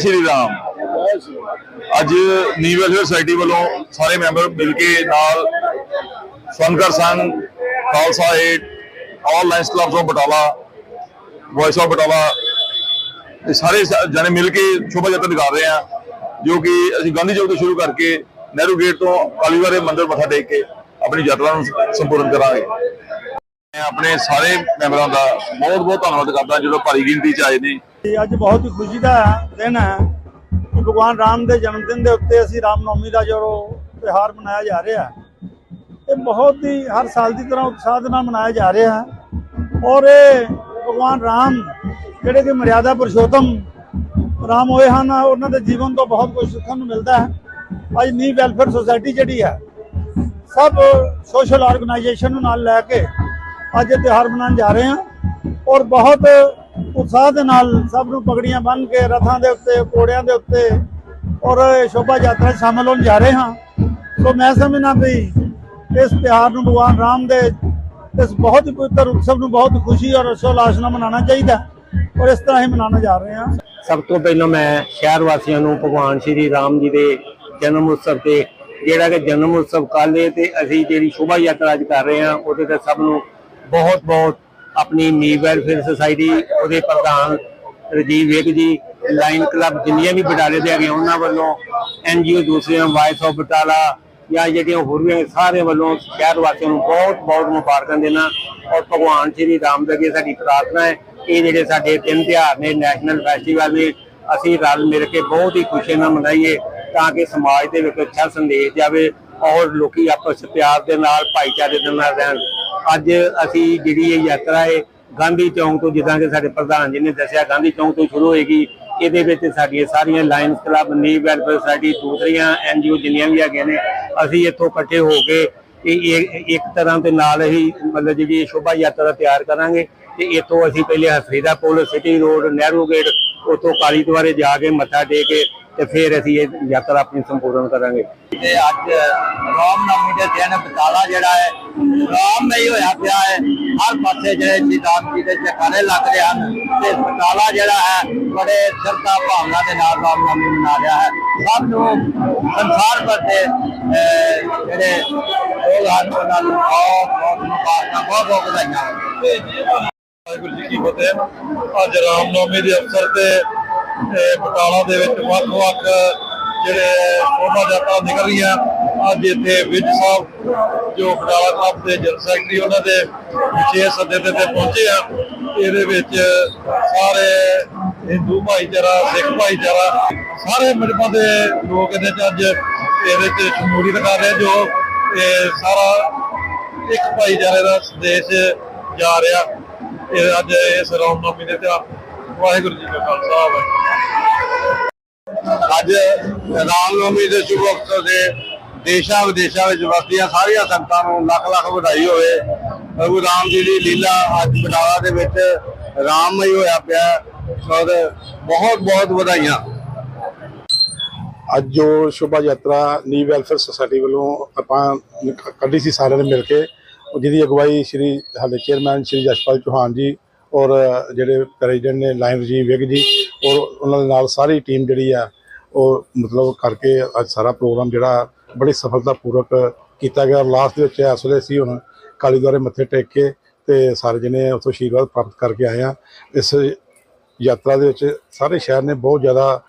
ਸ਼੍ਰੀ ਰਾਮ। ਅੱਜ new welfare society ਵੱਲੋਂ ਸਾਰੇ ਮੈਂਬਰ ਮਿਲ ਕੇ ਨਾਲ ਫਨਕਰ ਸੰਘ, Khalsa aid all lions clubs of Batala voice of Batala ਇਹ ਸਾਰੇ ਸ- ਜਣੇ ਮਿਲ ਕੇ ਸ਼ੋਭਾ ਯਾਤਰਾ ਨਿਕਾਲ ਰਹੇ ਆ ਜੋ ਕਿ ਅਸੀਂ ਗਾਂਧੀ ਚੌਕ ਤੋਂ ਸ਼ੁਰੂ ਕਰਕੇ ਨਹਿਰੂ ਗੇਟ ਤੋਂ ਕਾਲੀਵਾਰੇ ਮੰਦਿਰ ਮੱਥਾ ਟੇਕ ਕੇ ਆਪਣੀ ਯਾਤਰਾ ਨੂੰ ਸੰਪੂਰਨ ਕਰਾਂਗੇ। ਮੈਂ ਆਪਣੇ ਸਾਰੇ ਮੈਂਬਰਾਂ ਦਾ ਬਹੁਤ ਬਹੁਤ ਧੰਨਵਾਦ ਕਰਦਾ ਜਦੋਂ ਭਾਰੀ ਗਿਣਤੀ ਚ ਆਏ ਨੇ। ਅੱਜ ਬਹੁਤ ਹੀ ਖੁਸ਼ੀ ਦਾ ਦਿਨ ਹੈ ਕਿ ਭਗਵਾਨ ਰਾਮ ਦੇ ਜਨਮ ਦਿਨ ਦੇ ਉੱਤੇ ਅਸੀਂ ਰਾਮ ਨੌਮੀ ਦਾ ਜੋ ਤਿਉਹਾਰ ਮਨਾਇਆ ਜਾ ਰਿਹਾ ਹੈ। ਇਹ ਬਹੁਤ ਹੀ ਹਰ ਸਾਲ ਦੀ ਤਰ੍ਹਾਂ ਉਤਸ਼ਾਹ ਦੇ ਨਾਲ ਮਨਾਇਆ ਜਾ ਰਿਹਾ ਹੈ ਔਰ ਇਹ ਭਗਵਾਨ ਰਾਮ ਜਿਹੜੇ ਕਿ ਮਰਿਆਦਾ ਪੁਰਸ਼ੋਤਮ ਰਾਮ ਹੋਏ ਹਨ, ਉਹਨਾਂ ਦੇ ਜੀਵਨ ਤੋਂ ਬਹੁਤ ਕੁਝ ਸਿੱਖਣ ਨੂੰ ਮਿਲਦਾ ਹੈ। ਅੱਜ ਨੀ ਵੈਲਫੇਅਰ ਸੁਸਾਇਟੀ ਜਿਹੜੀ ਹੈ, ਸਭ ਸੋਸ਼ਲ ਆਰਗੇਨਾਈਜੇਸ਼ਨ ਨੂੰ ਨਾਲ ਲੈ ਕੇ ਅੱਜ ਇਹ ਤਿਉਹਾਰ ਮਨਾਉਣ ਜਾ ਰਹੇ ਹਾਂ ਔਰ ਬਹੁਤ ਉਤਸ਼ਾਹ ਦੇ ਨਾਲ ਸਭ ਨੂੰ ਪਗੜੀਆਂ ਬੰਨ੍ਹ ਕੇ ਰਥਾਂ ਦੇ ਉੱਤੇ, ਘੋੜਿਆਂ ਦੇ ਉੱਤੇ ਔਰ ਸ਼ੋਭਾ ਯਾਤਰਾ ਸ਼ਾਮਲ ਹੋਣ ਜਾ ਰਹੇ ਹਾਂ। ਸੋ ਮੈਂ ਸਮਝਣਾ ਵੀ ਇਸ ਤਿਉਹਾਰ ਨੂੰ ਭਗਵਾਨ ਰਾਮ ਦੇ ਇਸ ਬਹੁਤ ਪਵਿੱਤਰ ਉਤਸਵ ਨੂੰ ਬਹੁਤ ਖੁਸ਼ੀ ਔਰ ਹਰਸ਼ੋਲਾਸ ਨਾਲ ਮਨਾਉਣਾ ਚਾਹੀਦਾ ਔਰ ਇਸ ਤਰ੍ਹਾਂ ਹੀ ਮਨਾਉਣਾ ਜਾ ਰਹੇ ਹਾਂ। ਸਭ ਤੋਂ ਪਹਿਲਾਂ ਮੈਂ ਸ਼ਹਿਰ ਵਾਸੀਆਂ ਨੂੰ ਭਗਵਾਨ ਸ਼੍ਰੀ ਰਾਮ ਜੀ ਦੇ ਜਨਮ ਉਤਸਵ ਤੇ ਜਿਹੜਾ ਕਿ ਜਨਮ ਉਤਸਵ ਕਾਲੇ ਤੇ ਅਸੀਂ ਜਿਹੜੀ ਸ਼ੋਭਾ ਯਾਤਰਾ ਅੱਜ ਕਰ ਰਹੇ ਹਾਂ, ਉਹਦੇ ਤੇ ਸਭ ਨੂੰ ਬਹੁਤ ਬਹੁਤ ਆਪਣੀ ਨੀ ਵੈਲਫੇਅਰ ਸੁਸਾਇਟੀ ਉਹਦੇ ਪ੍ਰਧਾਨ ਰਜੀਵ ਵੇਗ ਜੀ ਲਾਈਨ ਕਲੱਬ ਜਿੰਨੀਆਂ ਵੀ ਬਟਾਲੇ ਦੇ ਹੈਗੇ ਉਹਨਾਂ ਵੱਲੋਂ ਐਨਜੀਓ ਦੂਸਰਿਆਂ ਵਾਇਸ ਆਫ ਬਟਾਲਾ ਜਾਂ ਜਿਹੜੀਆਂ ਹੋਰ ਵੀ ਸਾਰੇ ਵੱਲੋਂ ਸ਼ਹਿਰ ਵਾਸੀਆਂ ਨੂੰ ਬਹੁਤ ਬਹੁਤ ਮੁਬਾਰਕਾਂ ਦੇਣਾ ਔਰ ਭਗਵਾਨ ਸ਼੍ਰੀ ਰਾਮ ਦੇ ਅੱਗੇ ਸਾਡੀ ਪ੍ਰਾਰਥਨਾ ਹੈ ਇਹ ਜਿਹੜੇ ਸਾਡੇ ਤਿੰਨ ਤਿਉਹਾਰ ਨੇ ਨੈਸ਼ਨਲ ਫੈਸਟੀਵਲ ਨੇ ਅਸੀਂ ਰਲ ਮਿਲ ਕੇ ਬਹੁਤ ਹੀ ਖੁਸ਼ੀ ਨਾਲ ਮਨਾਈਏ ਤਾਂ ਕਿ ਸਮਾਜ ਦੇ ਵਿੱਚ ਅੱਛਾ ਸੰਦੇਸ਼ ਜਾਵੇ ਔਰ ਲੋਕੀ ਆਪਸ ਪਿਆਰ ਦੇ ਨਾਲ, ਭਾਈਚਾਰੇ ਦੇ ਨਾਲ ਰਹਿਣ। ਅੱਜ ਅਸੀਂ ਜਿਹੜੀ ਇਹ ਯਾਤਰਾ ਹੈ ਗਾਂਧੀ ਚੌਂਕ ਤੋਂ, ਜਿੱਦਾਂ ਕਿ ਸਾਡੇ ਪ੍ਰਧਾਨ ਜੀ ਨੇ ਦੱਸਿਆ, ਗਾਂਧੀ ਚੌਂਕ ਤੋਂ ਸ਼ੁਰੂ ਹੋਏਗੀ। ਇਹਦੇ ਵਿੱਚ ਸਾਡੀਆਂ ਸਾਰੀਆਂ ਲਾਇਨਸ ਕਲੱਬ ਨੀ ਵੈਲਫੇਅਰ ਸੁਸਾਇਟੀ ਦੂਸਰੀਆਂ ਐਨਜੀਓ ਜਿੰਨੀਆਂ ਵੀ ਹੈਗੀਆਂ ਨੇ, ਅਸੀਂ ਇੱਥੋਂ ਇਕੱਠੇ ਹੋ ਕੇ ਇਹ ਇੱਕ ਤਰ੍ਹਾਂ ਦੇ ਨਾਲ ਹੀ ਮਤਲਬ ਜਿਹੜੀ ਸ਼ੋਭਾ ਯਾਤਰਾ ਤਿਆਰ ਕਰਾਂਗੇ। ਤੇ ਇੱਥੋਂ ਅਸੀਂ ਪਹਿਲੇ ਹਸਰੀਦਾ ਪੁਲ ਸਿਟੀ ਰੋਡ ਨਹਿਰੂ ਗੇਟ ਉੱਥੋਂ ਕਾਲੀ ਦੁਆਰੇ ਜਾ ਕੇ ਮੱਥਾ ਟੇਕ ਕੇ ਤੇ ਫਿਰ ਅਸੀਂ ਇਹ ਯਾਤਰਾ ਆਪਣੀ ਸੰਪੂਰਨ ਕਰਾਂਗੇ। ਤੇ ਅੱਜ ਰਾਮ ਨਵਮੀ ਦੇ ਦਿਨ ਬਟਾਲਾ ਜਿਹੜਾ ਹੈ ਰਾਮ ਨਹੀਂ ਹੋਇਆ ਪਿਆ ਹੈ। ਹਰ ਪਾਸੇ ਜਿਹੜੇ ਰਾਮ ਜੀ ਦੇ ਜਕਾਰੇ ਲੱਗ ਰਹੇ ਹਨ ਤੇ ਬਟਾਲਾ ਜਿਹੜਾ ਹੈ ਬੜੇ ਸ਼ਰਧਾ ਭਾਵਨਾ ਦੇ ਨਾਲ ਰਾਮ ਨਵਮੀ ਮਨਾ ਰਿਹਾ ਹੈ। ਸਭ ਨੂੰ ਸੰਸਾਰ ਭਰ ਦੇ ਜਿਹੜੇ ਲੋਕ ਹਨ ਉਹਨਾਂ ਨੂੰ ਬਹੁਤ ਬਹੁਤ ਮੁਬਾਰਕਾਂ ਬਹੁਤ ਬਹੁਤ ਵਧਾਈਆਂ। ਵਾਹਿਗੁਰੂ ਜੀ ਕੀ ਫਤਿਹ। ਅੱਜ ਰਾਮ ਨਵਮੀ ਦੇ ਅਵਸਰ ਤੇ ਬਟਾਲਾ ਦੇ ਵਿੱਚ ਵੱਖ-ਵੱਖ ਜਿਹੜੇ ਸ਼ੋਭਾ ਯਾਤਰਾ ਨਿਕਲ ਰਹੀਆਂ। ਅੱਜ ਇੱਥੇ ਵਿਜ ਸਾਹਿਬ, ਜੋ ਬਟਾਲਾ ਕਲੱਬ ਦੇ ਜਨਰਲ ਸੈਕਟਰੀ ਉਹਨਾਂ ਦੇ ਵਿਸ਼ੇਸ਼ ਸੱਦੇ ਤੇ ਪਹੁੰਚੇ ਆ। ਇਹਦੇ ਵਿੱਚ ਸਾਰੇ ਹਿੰਦੂ ਭਾਈਚਾਰਾ, ਸਿੱਖ ਭਾਈਚਾਰਾ, ਸਾਰੇ ਮਜ਼ਹਬਾਂ ਦੇ ਲੋਕ ਇਹਦੇ ਚ ਅੱਜ ਇਹਦੇ ਚ ਸ਼ਮੂਲੀਅਤ ਕਰ ਰਹੇ ਜੋ ਇਹ ਸਾਰਾ ਇੱਕ ਭਾਈਚਾਰੇ ਦਾ ਸੰਦੇਸ਼ ਜਾ ਰਿਹਾ। ਇਹ ਅੱਜ ਇਸ ਰਾਮਨੌਮੀ ਦੇ ਤਿਉਹਾਰ ਵਾਹਿਗੁਰੂ ਜੀ ਕਾ ਖਾਲਸਾ, ਵਾਹਿਗੁਰੂ। ਅੱਜ ਰਾਮਨਵਮੀ ਦੇ ਸ਼ੁਭ ਅਵਸਰ ਤੇ ਦੇਸ਼ਾਂ ਵਿਦੇਸ਼ਾਂ ਵਿੱਚ ਵਸਦੀਆਂ ਸਾਰੀਆਂ ਸੰਗਤਾਂ ਨੂੰ ਲੱਖ ਲੱਖ ਵਧਾਈ ਹੋਵੇ। ਪ੍ਰਭੂ ਰਾਮ ਜੀ ਦੀ ਲੀਲਾ ਅੱਜ ਬਟਾਲਾ ਦੇ ਵਿੱਚ ਰਾਮਮਈ ਹੋਇਆ ਪਿਆ ਔਰ ਬਹੁਤ ਬਹੁਤ ਵਧਾਈਆਂ। ਅੱਜ ਜੋ ਸ਼ੋਭਾ ਯਾਤਰਾ ਨੀ ਵੈਲਫੇਅਰ ਸੁਸਾਇਟੀ ਵੱਲੋਂ ਆਪਾਂ ਕੱਢੀ ਸੀ ਸਾਰਿਆਂ ਨੇ ਮਿਲ ਕੇ, ਜਿਹਦੀ ਅਗਵਾਈ ਸ਼੍ਰੀ ਸਾਡੇ ਚੇਅਰਮੈਨ ਸ਼੍ਰੀ ਜਸ਼ਪਾਲ ਚੌਹਾਨ ਜੀ ਔਰ ਜਿਹੜੇ ਪ੍ਰੈਜ਼ੀਡੈਂਟ ਨੇ ਲਾਇਨ ਜੀ ਵਿਗ ਜੀ, ਔਰ ਉਹਨਾਂ ਦੇ ਨਾਲ ਸਾਰੀ ਟੀਮ ਜਿਹੜੀ ਆ, ਉਹ ਮਤਲਬ ਕਰਕੇ ਅੱਜ ਸਾਰਾ ਪ੍ਰੋਗਰਾਮ ਜਿਹੜਾ ਬੜੀ ਸਫਲਤਾਪੂਰਵਕ ਕੀਤਾ ਗਿਆ। ਔਰ ਲਾਸਟ ਦੇ ਵਿੱਚ ਇਸ ਵੇਲੇ ਅਸੀਂ ਹੁਣ ਕਾਲੀ ਦੁਆਰੇ ਮੱਥੇ ਟੇਕ ਕੇ ਤੇ ਸਾਰੇ ਜਣੇ ਉੱਥੋਂ ਆਸ਼ੀਰਵਾਦ ਪ੍ਰਾਪਤ ਕਰਕੇ ਆਏ ਆ ਇਸ ਯਾਤਰਾ ਦੇ ਵਿੱਚ ਸਾਰੇ ਸ਼ਹਿਰ ਨੇ ਬਹੁਤ ਜ਼ਿਆਦਾ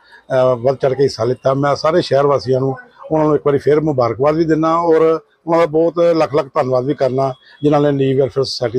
ਵੱਧ ਚੜ ਕੇ ਹਿੱਸਾ ਲਿੱਤਾ। ਮੈਂ ਸਾਰੇ ਸ਼ਹਿਰ ਵਾਸੀਆਂ ਨੂੰ ਉਹਨਾਂ ਨੂੰ ਇੱਕ ਵਾਰੀ ਫੇਰ ਮੁਬਾਰਕਬਾਦ ਵੀ ਦਿੰਦਾ ਔਰ ਉਹਨਾਂ ਦਾ ਬਹੁਤ ਲੱਖ ਲੱਖ ਧੰਨਵਾਦ ਵੀ ਕਰਨਾ, ਜਿਨ੍ਹਾਂ ਨੇ ਨੀਵ ਵੈਲਫੇਅਰ ਸੋਸਾਇਟੀ